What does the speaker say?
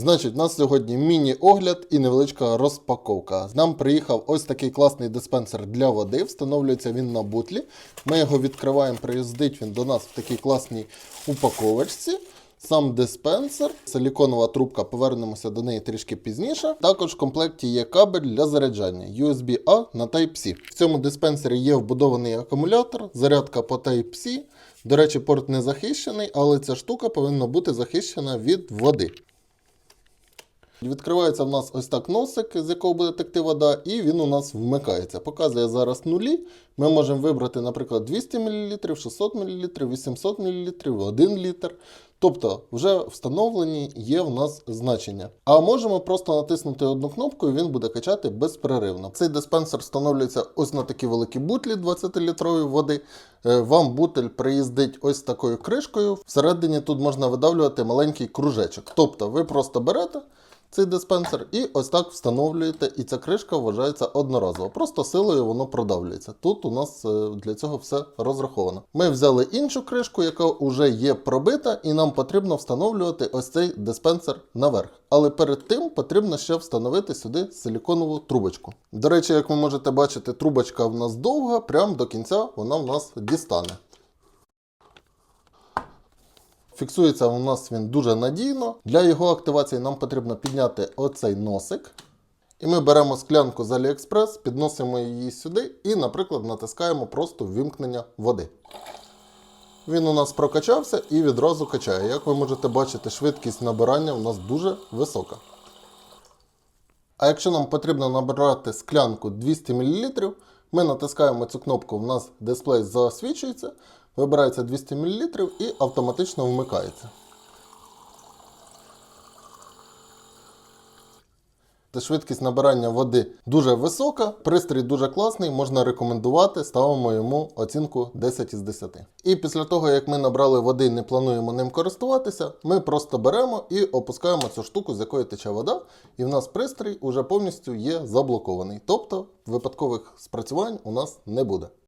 Значить, у нас сьогодні міні-огляд і невеличка розпаковка. Нам приїхав ось такий класний диспенсер для води. Встановлюється він на бутлі. Ми його відкриваємо, приїздить він до нас в такій класній упаковочці. Сам диспенсер, силіконова трубка, повернемося до неї трішки пізніше. Також в комплекті є кабель для заряджання USB-A на Type-C. В цьому диспенсері є вбудований акумулятор, зарядка по Type-C. До речі, порт не захищений, але ця штука повинна бути захищена від води. Відкривається в нас ось так носик, з якого буде текти вода, і він у нас вмикається. Показує зараз нулі. Ми можемо вибрати, наприклад, 200 мл, 600 мл, 800 мл, 1 літр. Тобто вже встановлені є в нас значення. А можемо просто натиснути одну кнопку, і він буде качати безперервно. Цей диспенсер встановлюється ось на такі великі бутлі 20-літрової води. Е, Вам бутель приїздить ось такою кришкою. Всередині тут можна видавлювати маленький кружечок. Тобто ви просто берете цей диспенсер і ось так встановлюєте, і ця кришка вважається одноразово. Просто силою воно продавлюється. Тут у нас е, для цього все розраховано. Ми взяли іншу кришку, яка вже є пробита, і нам потрібно встановлювати ось цей диспенсер наверх. Але перед тим потрібно ще встановити сюди силіконову трубочку. До речі, як ви можете бачити, трубочка в нас довга, прямо до кінця вона в нас дістане. Фіксується у нас він дуже надійно. Для його активації нам потрібно підняти оцей носик. І ми беремо склянку з AliExpress, підносимо її сюди і, наприклад, натискаємо просто ввімкнення води. Він у нас прокачався і відразу качає. Як ви можете бачити, швидкість набирання у нас дуже висока. А якщо нам потрібно набирати склянку 200 мл, ми натискаємо цю кнопку, у нас дисплей засвічується, вибирається 200 мл і автоматично вмикається. Швидкість набирання води дуже висока, пристрій дуже класний, можна рекомендувати, ставимо йому оцінку 10 із 10. І після того, як ми набрали води і не плануємо ним користуватися, ми просто беремо і опускаємо цю штуку, з якої тече вода, і в нас пристрій уже повністю є заблокований. Тобто випадкових спрацювань у нас не буде.